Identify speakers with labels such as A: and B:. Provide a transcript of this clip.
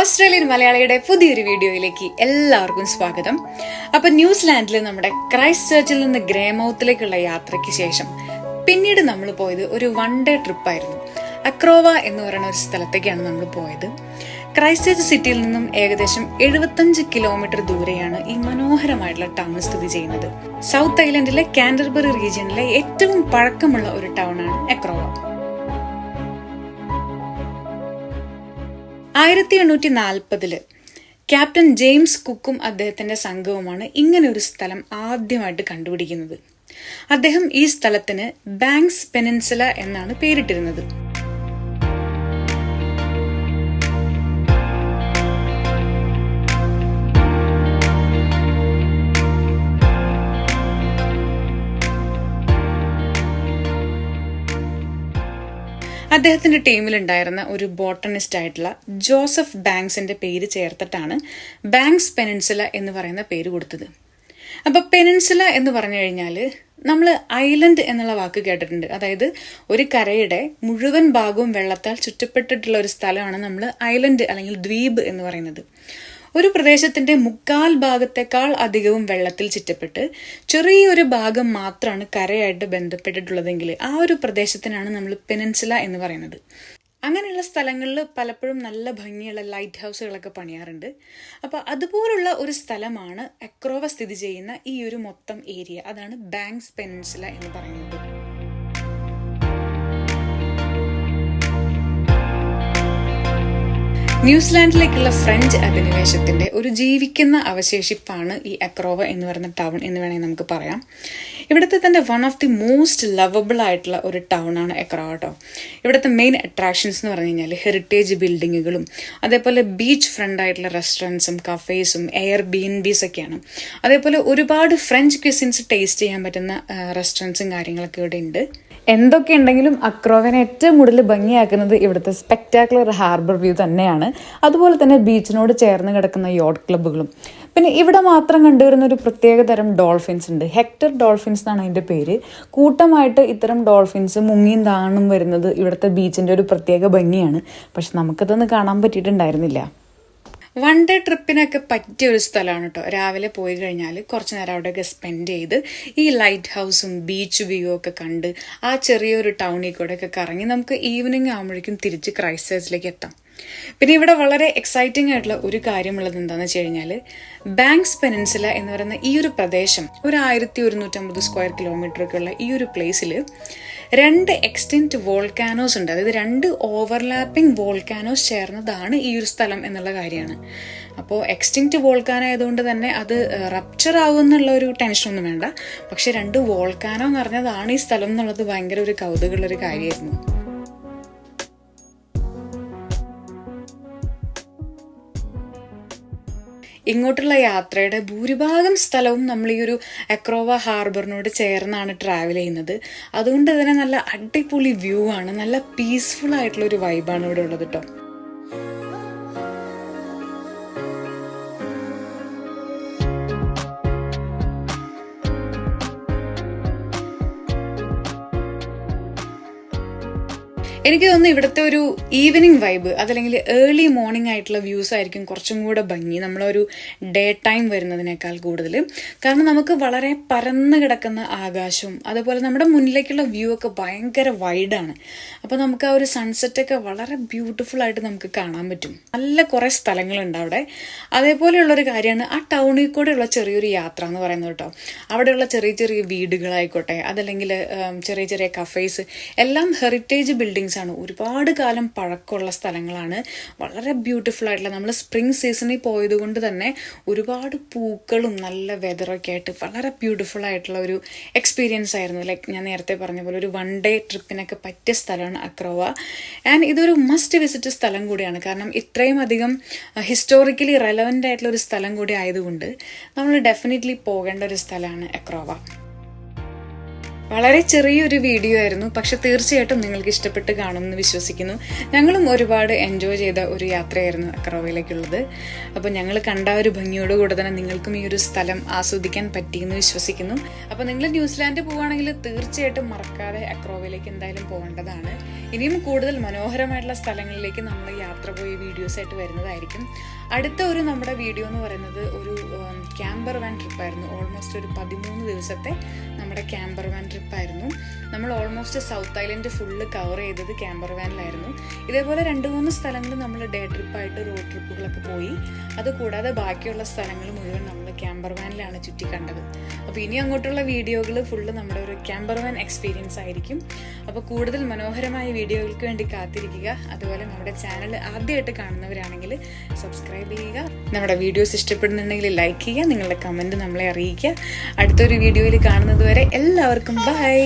A: Australian മലയാളിയുടെ പുതിയൊരു വീഡിയോയിലേക്ക് എല്ലാവർക്കും സ്വാഗതം. അപ്പൊ ന്യൂസിലാൻഡിൽ നമ്മുടെ ക്രൈസ്റ്റ് ചർച്ചിൽ നിന്ന് ഗ്രേമൗത്തിലേക്കുള്ള യാത്രയ്ക്ക് ശേഷം പിന്നീട് നമ്മൾ പോയത് ഒരു വൺ ഡേ ട്രിപ്പായിരുന്നു അക്രോവ എന്ന് പറയുന്ന ഒരു സ്ഥലത്തേക്കാണ് നമ്മൾ പോയത്. ക്രൈസ്റ്റ് ചർച്ച് സിറ്റിയിൽ നിന്നും ഏകദേശം എഴുപത്തഞ്ച് കിലോമീറ്റർ ദൂരെയാണ് ഈ മനോഹരമായിട്ടുള്ള ടൗൺ സ്ഥിതി ചെയ്യുന്നത്. സൗത്ത് ഐലൻഡിലെ കാൻഡർബറി റീജിയനിലെ ഏറ്റവും പഴക്കമുള്ള ഒരു ടൗണാണ് അക്രോവ. ആയിരത്തി എണ്ണൂറ്റി നാൽപ്പതിൽ ക്യാപ്റ്റൻ ജെയിംസ് കുക്കും അദ്ദേഹത്തിന്റെ സംഘവുമാണ് ഇങ്ങനെ ഒരു സ്ഥലം ആദ്യമായിട്ട് കണ്ടുപിടിക്കുന്നത്. അദ്ദേഹം ഈ സ്ഥലത്തിന് ബാങ്ക്സ് പെനിൻസുല എന്നാണ് പേരിട്ടിരുന്നത്. അദ്ദേഹത്തിന്റെ ടീമിലുണ്ടായിരുന്ന ഒരു ബോട്ടണിസ്റ്റ് ആയിട്ടുള്ള ജോസഫ് ബാങ്ക്സിന്റെ പേര് ചേർത്തിട്ടാണ് ബാങ്ക്സ് പെനിൻസുല എന്ന് പറയുന്ന പേര് കൊടുത്തത്. അപ്പൊ പെനിൻസുല എന്ന് പറഞ്ഞു കഴിഞ്ഞാൽ നമ്മൾ ഐലൻഡ് എന്നുള്ള വാക്ക് കേട്ടിട്ടുണ്ട്. അതായത് ഒരു കരയുടെ മുഴുവൻ ഭാഗവും വെള്ളത്താൽ ചുറ്റപ്പെട്ടിട്ടുള്ള ഒരു സ്ഥലമാണ് നമ്മൾ ഐലൻഡ് അല്ലെങ്കിൽ ദ്വീപ് എന്ന് പറയുന്നത്. ഒരു പ്രദേശത്തിന്റെ മുക്കാൽ ഭാഗത്തേക്കാൾ അധികവും വെള്ളത്തിൽ ചുറ്റപ്പെട്ട് ചെറിയൊരു ഭാഗം മാത്രമാണ് കരയായിട്ട് ബന്ധപ്പെട്ടിട്ടുള്ളതെങ്കിൽ ആ ഒരു പ്രദേശത്തിനാണ് നമ്മൾ പെനൻസില എന്ന് പറയുന്നത്. അങ്ങനെയുള്ള സ്ഥലങ്ങളിൽ പലപ്പോഴും നല്ല ഭംഗിയുള്ള ലൈറ്റ് ഹൗസുകളൊക്കെ പണിയാറുണ്ട്. അപ്പോൾ അതുപോലുള്ള ഒരു സ്ഥലമാണ് അക്രോവ സ്ഥിതി ചെയ്യുന്ന ഈ ഒരു മൊത്തം ഏരിയ. അതാണ് ബാങ്ക്സ് പെനൻസില എന്ന് പറയുന്നത്. ന്യൂസിലാൻഡിലേക്കുള്ള ഫ്രഞ്ച് അധിനിവേശത്തിന്റെ ഒരു ജീവിക്കുന്ന അവശേഷിപ്പാണ് ഈ അക്രോവ എന്ന് പറയുന്ന ടൗൺ എന്ന് വേണമെങ്കിൽ നമുക്ക് പറയാം. ഇവിടുത്തെ തന്നെ one of the most lovable ആയിട്ടുള്ള ഒരു ടൗൺ ആണ് എക്രോവ ഇവിടുത്തെ മെയിൻ അട്രാക്ഷൻസ് എന്ന് പറഞ്ഞു കഴിഞ്ഞാൽ ഹെറിറ്റേജ് ബിൽഡിങ്ങുകളും അതേപോലെ ബീച്ച് ഫ്രണ്ട് ആയിട്ടുള്ള റെസ്റ്റോറന്റ്സും കഫേസും എയർ ബി എൻ ബീസ് ഒക്കെയാണ്. അതേപോലെ ഒരുപാട് ഫ്രഞ്ച് ക്വിസിൻസ് ടേസ്റ്റ് ചെയ്യാൻ പറ്റുന്ന റെസ്റ്റോറന്റ്സും കാര്യങ്ങളൊക്കെ ഇവിടെ ഉണ്ട്. എന്തൊക്കെ ഉണ്ടെങ്കിലും അക്രോവിനെ ഏറ്റവും കൂടുതൽ ഭംഗിയാക്കുന്നത് ഇവിടുത്തെ സ്പെക്ടാക്കുലർ ഹാർബർ വ്യൂ തന്നെയാണ്. അതുപോലെ തന്നെ ബീച്ചിനോട് ചേർന്ന് കിടക്കുന്ന യോട്ട് ക്ലബ്ബുകളും പിന്നെ ഇവിടെ മാത്രം കണ്ടുവരുന്ന ഒരു പ്രത്യേക തരം ഡോൾഫിൻസ് ഉണ്ട്. ഹെക്ടർ ഡോൾഫിൻസ് എന്നാണ് അതിന്റെ പേര്. കൂട്ടമായിട്ട് ഇത്തരം ഡോൾഫിൻസ് മുങ്ങിയും താണും വരുന്നത് ഇവിടുത്തെ ബീച്ചിന്റെ ഒരു പ്രത്യേക ഭംഗിയാണ്. പക്ഷെ നമുക്കതൊന്നും കാണാൻ പറ്റിയിട്ടുണ്ടായിരുന്നില്ല. വൺ ഡേ ട്രിപ്പിനൊക്കെ പറ്റിയ ഒരു സ്ഥലമാണ് കേട്ടോ രാവിലെ പോയി കഴിഞ്ഞാൽ കുറച്ച് നേരം അവിടെയൊക്കെ സ്പെൻഡ് ചെയ്ത് ഈ ലൈറ്റ് ഹൗസും ബീച്ച് വ്യൂ ഒക്കെ കണ്ട് ആ ചെറിയൊരു ടൗണിൽ കൂടെ ഒക്കെ കറങ്ങി നമുക്ക് ഈവനിങ് ആകുമ്പോഴേക്കും തിരിച്ച് ക്രൈസ്റ്റ് ചർച്ചിലേക്ക് എത്താം. പിന്നെ ഇവിടെ വളരെ എക്സൈറ്റിംഗ് ആയിട്ടുള്ള ഒരു കാര്യമുള്ളത് എന്താണെന്ന് വെച്ച് കഴിഞ്ഞാൽ ബാങ്ക്സ് പെനിൻസുല എന്ന് പറയുന്ന ഈ ഒരു പ്രദേശം ഒരു ആയിരത്തി ഒരുന്നൂറ്റമ്പത് സ്ക്വയർ കിലോമീറ്റർ ഒക്കെ ഉള്ള ഈ ഒരു പ്ലേസിൽ രണ്ട് എക്സ്റ്റെന്റ് വോൾക്കാനോസ് ഉണ്ട്. അതായത് രണ്ട് ഓവർലാപ്പിംഗ് വോൾക്കാനോസ് ചേർന്നതാണ് ഈ ഒരു സ്ഥലം എന്നുള്ള കാര്യമാണ്. അപ്പോൾ എക്സ്റ്റിങ്ക്റ്റ് വോൾക്കാനോ ആയതുകൊണ്ട് തന്നെ അത് റപ്ചർ ആവും എന്നുള്ള ഒരു ടെൻഷനൊന്നും വേണ്ട. പക്ഷെ രണ്ട് വോൾക്കാനോ എന്ന് പറഞ്ഞതാണ് ഈ സ്ഥലം എന്നുള്ളത് ഭയങ്കര ഒരു കൗതുകമുള്ളൊരു കാര്യമായിരുന്നു. ഇങ്ങോട്ടുള്ള യാത്രയുടെ ഭൂരിഭാഗം സ്ഥലവും നമ്മൾ ഈ ഒരു അക്രോവ ഹാർബറിനോട് ചേർന്നാണ് ട്രാവൽ ചെയ്യുന്നത്. അതുകൊണ്ട് തന്നെ നല്ല അടിപൊളി വ്യൂ ആണ്. നല്ല പീസ്ഫുൾ ആയിട്ടുള്ള ഒരു വൈബാണ് ഇവിടെ ഉള്ളത് കേട്ടോ എനിക്ക് തോന്നുന്നു ഇവിടുത്തെ ഒരു ഈവനിങ് വൈബ് അതല്ലെങ്കിൽ ഏർലി മോർണിംഗ് ആയിട്ടുള്ള വ്യൂസ് ആയിരിക്കും കുറച്ചും കൂടെ ഭംഗി നമ്മളൊരു ഡേ ടൈം വരുന്നതിനേക്കാൾ കൂടുതൽ. കാരണം നമുക്ക് വളരെ പരന്ന് കിടക്കുന്ന ആകാശവും അതുപോലെ നമ്മുടെ മുന്നിലേക്കുള്ള വ്യൂ ഒക്കെ ഭയങ്കര വൈഡാണ് അപ്പോൾ നമുക്ക് ആ ഒരു സൺസെറ്റൊക്കെ വളരെ ബ്യൂട്ടിഫുൾ ആയിട്ട് നമുക്ക് കാണാൻ പറ്റും. നല്ല കുറേ സ്ഥലങ്ങളുണ്ട് അവിടെ. അതേപോലെയുള്ളൊരു കാര്യമാണ് ആ ടൗണിൽ കൂടെയുള്ള ചെറിയൊരു യാത്ര എന്ന് പറയുന്നത് കേട്ടോ. അവിടെയുള്ള ചെറിയ ചെറിയ വീടുകളായിക്കോട്ടെ അതല്ലെങ്കിൽ ചെറിയ ചെറിയ കഫേസ് എല്ലാം ഹെറിറ്റേജ് ബിൽഡിങ്സ് ആണ് ഒരുപാട് കാലം പഴക്കമുള്ള സ്ഥലങ്ങളാണ്. വളരെ ബ്യൂട്ടിഫുൾ ആയിട്ടുള്ള നമ്മൾ സ്പ്രിംഗ് സീസണിൽ പോയത് കൊണ്ട് തന്നെ ഒരുപാട് പൂക്കളും നല്ല വെതറൊക്കെ ആയിട്ട് വളരെ ബ്യൂട്ടിഫുൾ ആയിട്ടുള്ള ഒരു എക്സ്പീരിയൻസ് ആയിരുന്നു. ലൈക്ക് ഞാൻ നേരത്തെ പറഞ്ഞ പോലെ ഒരു വൺ ഡേ ട്രിപ്പിനൊക്കെ പറ്റിയ സ്ഥലമാണ് അക്രോവ. ആൻഡ് ഇതൊരു മസ്റ്റ് വിസിറ്റ് സ്ഥലം കൂടിയാണ്. കാരണം ഇത്രയും അധികം ഹിസ്റ്റോറിക്കലി റെലവന്റ് ആയിട്ടുള്ള ഒരു സ്ഥലം കൂടി ആയതുകൊണ്ട് നമ്മൾ ഡെഫിനറ്റ്ലി പോകേണ്ട ഒരു സ്ഥലമാണ് അക്രോവ. വളരെ ചെറിയൊരു വീഡിയോ ആയിരുന്നു. പക്ഷെ തീർച്ചയായിട്ടും നിങ്ങൾക്ക് ഇഷ്ടപ്പെട്ട് കാണുമെന്ന് വിശ്വസിക്കുന്നു. ഞങ്ങളും ഒരുപാട് എൻജോയ് ചെയ്ത ഒരു യാത്രയായിരുന്നു അക്രോവയിലേക്കുള്ളത്. അപ്പോൾ ഞങ്ങൾ കണ്ട ഒരു ഭംഗിയോടുകൂടെ തന്നെ നിങ്ങൾക്കും ഈ ഒരു സ്ഥലം ആസ്വദിക്കാൻ പറ്റിയെന്ന് വിശ്വസിക്കുന്നു. അപ്പോൾ നിങ്ങൾ ന്യൂസിലാൻഡ് പോവുകയാണെങ്കിൽ തീർച്ചയായിട്ടും മറക്കാതെ അക്രോവയിലേക്ക് എന്തായാലും പോകേണ്ടതാണ്. ഇനിയും കൂടുതൽ മനോഹരമായിട്ടുള്ള സ്ഥലങ്ങളിലേക്ക് നമ്മൾ യാത്ര പോയി വീഡിയോസ് ആയിട്ട് വരുന്നതായിരിക്കും. അടുത്ത ഒരു നമ്മുടെ വീഡിയോ എന്ന് പറയുന്നത് ഒരു ക്യാമ്പർ വാൻ ട്രിപ്പായിരുന്നു ഓൾമോസ്റ്റ് ഒരു പതിമൂന്ന് ദിവസത്തെ നമ്മുടെ ക്യാമ്പർ വാൻ ട്രിപ്പായിരുന്നു. നമ്മൾ almost south island full cover ചെയ്തത് ക്യാമ്പർ വാനിലായിരുന്നു ഇതേപോലെ രണ്ട് മൂന്ന് സ്ഥലങ്ങൾ നമ്മൾ ഡേ ട്രിപ്പായിട്ട് റോഡ് ട്രിപ്പുകളൊക്കെ പോയി. അതുകൂടാതെ ബാക്കിയുള്ള സ്ഥലങ്ങൾ മുഴുവൻ നമ്മൾ ക്യാമ്പർ വാനിലാണ് ചുറ്റി കണ്ടത്. അപ്പോൾ ഇനി അങ്ങോട്ടുള്ള വീഡിയോകൾ ഫുള്ള് നമ്മുടെ ഒരു ക്യാമ്പർ വാൻ എക്സ്പീരിയൻസ് ആയിരിക്കും. അപ്പോൾ കൂടുതൽ മനോഹരമായ വീഡിയോകൾക്ക് വേണ്ടി കാത്തിരിക്കുക. അതുപോലെ നമ്മുടെ ചാനൽ ആദ്യമായിട്ട് കാണുന്നവരാണെങ്കിൽ സബ്സ്ക്രൈബ് ചെയ്യുക. നമ്മുടെ വീഡിയോസ് ഇഷ്ടപ്പെടുന്നുണ്ടെങ്കിൽ ലൈക്ക് ചെയ്യുക. നിങ്ങളുടെ കമന്റ് നമ്മളെ അറിയിക്കുക. അടുത്തൊരു വീഡിയോയിൽ കാണുന്നത് വരെ എല്ലാവർക്കും ബൈ